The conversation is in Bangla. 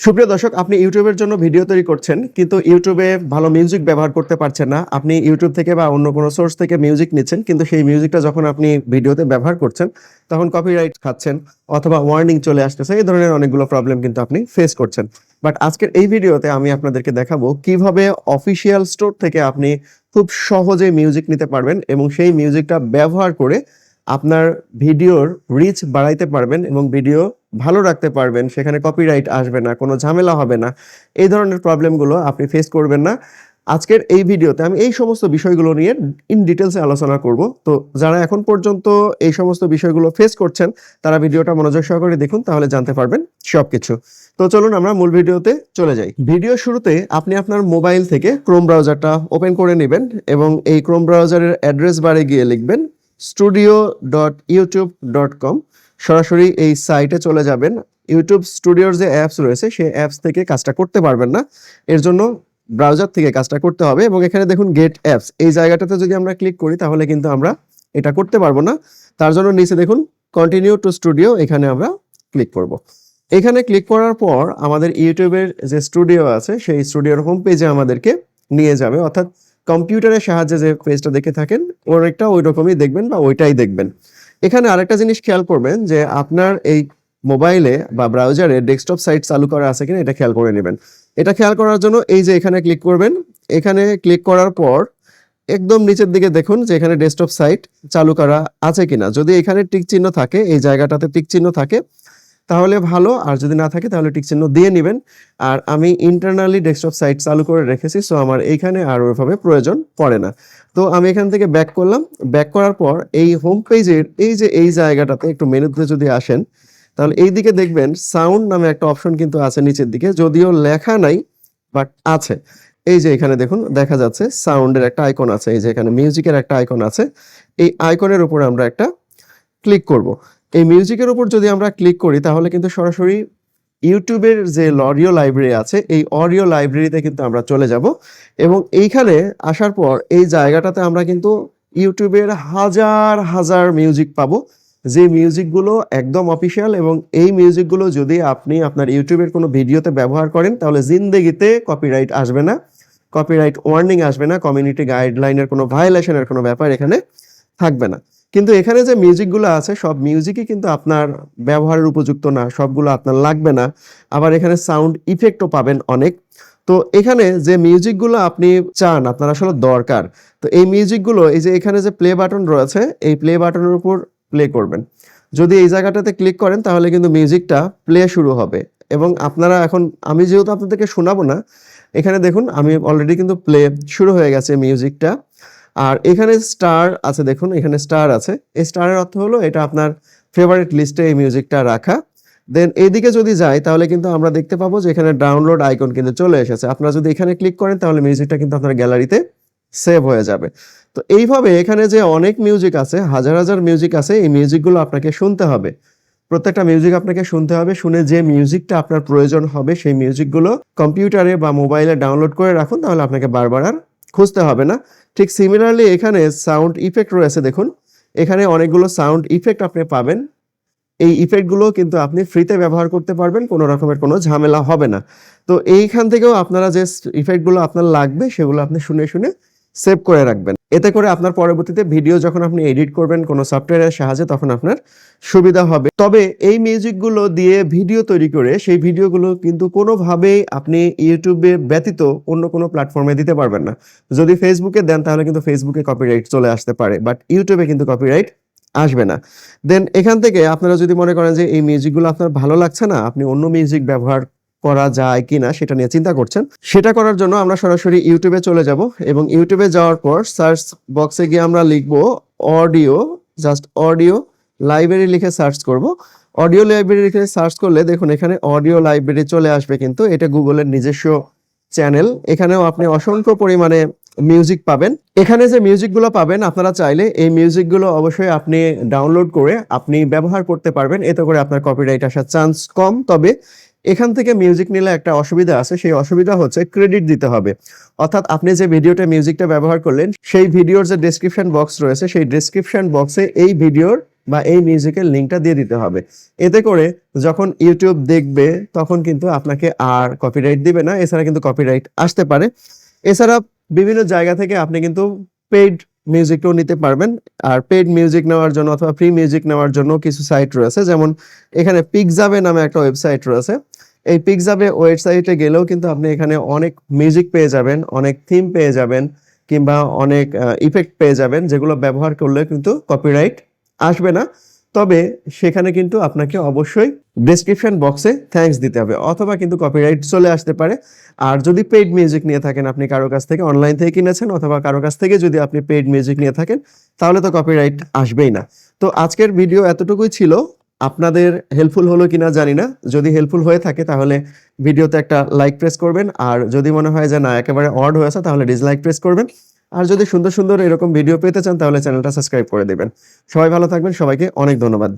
সুপ্রিয় দর্শক, আপনি ইউটিউবের জন্য ভিডিও তৈরি করছেন, কিন্তু ইউটিউবে ভালো মিউজিক ব্যবহার করতে পারছেন না। আপনি ইউটিউব থেকে বা অন্য কোনো সোর্স থেকে মিউজিক নিচ্ছেন, কিন্তু সেই মিউজিকটা যখন আপনি ভিডিওতে ব্যবহার করছেন, তখন কপিরাইট খাচ্ছেন অথবা ওয়ার্নিং চলে আসতেছে, এই ধরনের অনেকগুলো প্রবলেম কিন্তু আপনি ফেস করছেন। বাট আজকের এই ভিডিওতে আমি আপনাদেরকে দেখাবো কীভাবে অফিসিয়াল স্টোর থেকে আপনি খুব সহজে মিউজিক নিতে পারবেন এবং সেই মিউজিকটা ব্যবহার করে আপনার ভিডিওর রিচ বাড়াইতে পারবেন এবং ভিডিও ভালো রাখতে পারবেন, সেখানে কপিরাইট আসবে না, কোনো ঝামেলা হবে না। এই ধরনের প্রবলেমগুলো আপনি ফেস করবেন না। আজকের এই ভিডিওতে আমি এই সমস্ত বিষয়গুলো নিয়ে ইন ডিটেলসে আলোচনা করব। তো যারা এখন পর্যন্ত এই সমস্ত বিষয়গুলো ফেস করছেন, তারা ভিডিওটা মনোযোগ সহকারে দেখুন, তাহলে জানতে পারবেন সবকিছু। তো চলুন আমরা মূল ভিডিওতে চলে যাই। ভিডিও শুরুতে আপনি আপনার মোবাইল থেকে ক্রোম ব্রাউজারটা ওপেন করে নেবেন এবং এই ক্রোম ব্রাউজারের অ্যাড্রেস বারে গিয়ে লিখবেন studio dot YouTube dot com সরাসরি এই সাইটে চলে যাবেন। ইউটিউব স্টুডিওর যে অ্যাপস রয়েছে, সেই অ্যাপস থেকে কাজটা করতে পারবেন না। এর জন্য ব্রাউজার থেকে কাজটা করতে হবে এবং এখানে দেখুন গেট অ্যাপস এই জায়গাটাতে যদি আমরা ক্লিক করি, তাহলে কিন্তু আমরা এটা করতে পারব না। তার জন্য নিচে দেখুন কন্টিনিউ টু স্টুডিও এখানে আমরা ক্লিক করব। এখানে ক্লিক করার পর আমাদের ইউটিউবের যে স্টুডিও আছে, সেই স্টুডিওর হোম পেজে আমাদেরকে নিয়ে যাবে। অর্থাৎ কম্পিউটারের সাহায্যে যে পেজটা দেখে থাকেন ওর একটা ওই রকমই দেখবেন বা ওইটাই দেখবেন। এখানে আরেকটা জিনিস খেয়াল করবেন যে আপনার এই মোবাইলে বা ব্রাউজারে ডেস্কটপ সাইট চালু করা আছে কিনা এটা খেয়াল করে নেবেন। এটা খেয়াল করার জন্য এই যে এখানে ক্লিক করবেন, এখানে ক্লিক করার পর একদম নিচের দিকে দেখুন যে এখানে ডেস্কটপ সাইট চালু করা আছে কিনা। যদি এখানে টিক চিহ্ন থাকে, এই জায়গাটাতে টিক চিহ্ন থাকে, তাহলে ভালো। আর যদি না থাকে, তাহলে টিক চিহ্ন দিয়ে নেবেন। আর আমি ইন্টারনালি ডেস্কটপ সাইট চালু করে রেখেছি, সো আমার এইখানে আর ওইভাবে প্রয়োজন পড়ে না। তো আমি এখান থেকে ব্যাক করলাম। ব্যাক করার পর এই হোম পেজের এই যে এই জায়গাটাতে একটু মেনুতে যদি আসেন, তাহলে এই দিকে দেখবেন সাউন্ড নামে একটা অপশন কিন্তু আছে নিচের দিকে। যদিও লেখা নাই বাট আছে। এই যে এখানে দেখুন, দেখা যাচ্ছে সাউন্ডের একটা আইকন আছে। এই যে এখানে মিউজিকের একটা আইকন আছে। এই আইকনের উপর আমরা একটা ক্লিক করব। এই মিউজিকের উপর যদি আমরা ক্লিক করি, তাহলে কিন্তু সরাসরি ইউটিউবের যে অডিও লাইব্রেরি আছে, এই অডিও লাইব্রেরিতে কিন্তু আমরা চলে যাব। এবং এইখানে আসার পর এই জায়গাটাতে আমরা কিন্তু ইউটিউবের হাজার হাজার মিউজিক পাবো। যে মিউজিকগুলো একদম অফিসিয়াল এবং এই মিউজিকগুলো যদি আপনি আপনার ইউটিউবের কোনো ভিডিওতে ব্যবহার করেন, তাহলে জিন্দেগিতে কপিরাইট আসবে না। কপিরাইট ওয়ার্নিং আসবে না। কমিউনিটি গাইডলাইনের কোনো ভায়োলেশনের কোনো ব্যাপার এখানে থাকবে না। কিন্তু এখানে যে মিউজিকগুলো আছে, সব মিউজিকই কিন্তু আপনার ব্যবহারের উপযুক্ত না, সবগুলো আপনার লাগবে না। আবার এখানে সাউন্ড ইফেক্টও পাবেন অনেক। তো এখানে যে মিউজিকগুলো আপনি চান, আপনার আসলে দরকার, তো এই মিউজিকগুলো এই যে এখানে যে প্লে বাটন রয়েছে, এই প্লে বাটনের উপর প্লে করবেন। যদি এই জায়গাটাতে ক্লিক করেন, তাহলে কিন্তু মিউজিকটা প্লে শুরু হবে। এবং আপনারা এখন, আমি যেহেতু আপনাদেরকে শোনাবো না, এখানে দেখুন, আমি অলরেডি কিন্তু প্লে শুরু হয়ে গেছে মিউজিকটা আর এখানে স্টার আছে, দেখুন, এখানে স্টার আছে। এই স্টারের অর্থ হলো এটা আপনার ফেভারিট লিস্টে এই মিউজিকটা রাখা। দেন এইদিকে যদি যাই, তাহলে কিন্তু আমরা দেখতে পাবো যে এখানে ডাউনলোড আইকন কিন্তু চলে এসেছে। আপনারা যদি এখানে ক্লিক করেন, তাহলে মিউজিকটা কিন্তু আপনার গ্যালারিতে সেভ হয়ে যাবে। তো এইভাবে এখানে যে অনেক মিউজিক আছে, হাজার হাজার মিউজিক আছে, এই মিউজিকগুলো আপনাকে শুনতে হবে। প্রত্যেকটা মিউজিক আপনাকে শুনতে হবে, শুনে যে মিউজিকটা আপনার প্রয়োজন হবে, সেই মিউজিকগুলো কম্পিউটারে বা মোবাইলে ডাউনলোড করে রাখুন, তাহলে আপনাকে বারবার আর খুঁজতে হবে না। ঠিক সিমিলারলি এখানে সাউন্ড ইফেক্ট রয়েছে, দেখুন। এখানে অনেকগুলো সাউন্ড ইফেক্ট আপনি পাবেন। এই ইফেক্টগুলো কিন্তু আপনি ফ্রিতে ব্যবহার করতে পারবেন, কোনো রকমের কোনো ঝামেলা হবে না। তো এইখান থেকেও আপনারা যে ইফেক্টগুলো আপনার লাগবে, সেগুলো আপনি শুনে শুনে সেভ করে রাখবেন। এতে করে আপনার পরবর্তীতে ভিডিও যখন আপনি এডিট করবেন কোনো সফটওয়্যারের সাহায্যে, তখন আপনার সুবিধা হবে। তবে এই মিউজিকগুলো দিয়ে ভিডিও তৈরি করে সেই ভিডিওগুলো কিন্তু কোনোভাবেই আপনি ইউটিউবে ব্যতীত অন্য কোনো প্ল্যাটফর্মে দিতে পারবেন না। যদি ফেসবুকে দেন, তাহলে কিন্তু ফেসবুকে কপিরাইট চলে আসতে পারে বাট ইউটিউবে কিন্তু কপিরাইট আসবে না। দেন এখান থেকে আপনারা যদি মনে করেন যে এই মিউজিকগুলো আপনার ভালো লাগছে না, আপনি অন্য মিউজিক ব্যবহার করা যায় কিনা সেটা নিয়ে চিন্তা করছেন। সেটা করার জন্য আমরা সরাসরি ইউটিউবে চলে যাব এবং ইউটিউবে যাওয়ার পর সার্চ বক্সে গিয়ে আমরা লিখব অডিও জাস্ট অডিও লাইব্রেরি লিখে সার্চ করব। অডিও লাইব্রেরি লিখে সার্চ করলে দেখুন এখানে অডিও লাইব্রেরি চলে আসবে কিন্তু এটা গুগলের নিজস্ব চ্যানেল এখানেও আপনি অসংখ্য পরিমাণে মিউজিক পাবেন। এখানে যে মিউজিকগুলো পাবেন, আপনারা চাইলে এই মিউজিকগুলো অবশ্যই আপনি ডাউনলোড করে আপনি ব্যবহার করতে পারবেন। এতে করে আপনার কপিরাইট আসার চান্স কম। তবে এখান থেকে মিউজিক নিলে একটা অসুবিধা আছে, সেই অসুবিধা হচ্ছে ক্রেডিট দিতে হবে। অর্থাৎ আপনি যে ভিডিওটা মিউজিকটা ব্যবহার করলেন, সেই ভিডিওর যে ডেসক্রিপশন বক্স রয়েছে, সেই ডেসক্রিপশন বক্সে এই ভিডিওর বা এই মিউজিকের লিঙ্কটা দিয়ে দিতে হবে। এতে করে যখন ইউটিউব দেখবে, তখন কিন্তু আপনাকে আর কপিরাইট দিবে না, এছাড়া কিন্তু কপিরাইট আসতে পারে। এছাড়া বিভিন্ন জায়গা থেকে আপনি কিন্তু পেইড মিউজিকও নিতে পারবেন। আর পেইড মিউজিক নেওয়ার জন্য অথবা ফ্রি মিউজিক নেওয়ার জন্য কিছু সাইট রয়েছে, যেমন এখানে পিকজাবে নামে একটা ওয়েবসাইট রয়েছে। এই পিকজাবে ওয়েবসাইটে গেলেও কিন্তু আপনি এখানে অনেক মিউজিক পেয়ে যাবেন, অনেক থিম পেয়ে যাবেন, কিংবা অনেক ইফেক্ট পেয়ে যাবেন, যেগুলো ব্যবহার করলে কিন্তু কপিরাইট আসবে না। তবে সেখানে কিন্তু আপনাকে অবশ্যই ডেসক্রিপশন বক্সে থ্যাঙ্কস দিতে হবে, অথবা কিন্তু কপিরাইট চলে আসতে পারে। আর যদি পেইড মিউজিক নিয়ে থাকেন আপনি কারও কাছ থেকে অনলাইন থেকে কিনেছেন, অথবা কারও কাছ থেকে যদি আপনি পেইড মিউজিক নিয়ে থাকেন, তাহলে তো কপিরাইট আসবেই না। তো আজকের ভিডিও এতটুকুই ছিল। আপনাদের হেল্পফুল হলো কিনা জানি না। যদি হেল্পফুল হয়ে থাকে তাহলে ভিডিওতে একটা লাইক প্রেস করবেন। আর যদি মনে হয় যে না, একেবারে অড হয়েছে তাহলে ডিসলাইক প্রেস করবেন। আর যদি সুন্দর সুন্দর এরকম ভিডিও পেতে চান, তাহলে চ্যানেলটা সাবস্ক্রাইব করে দেবেন। সবাই ভালো থাকবেন। সবাইকে অনেক ধন্যবাদ।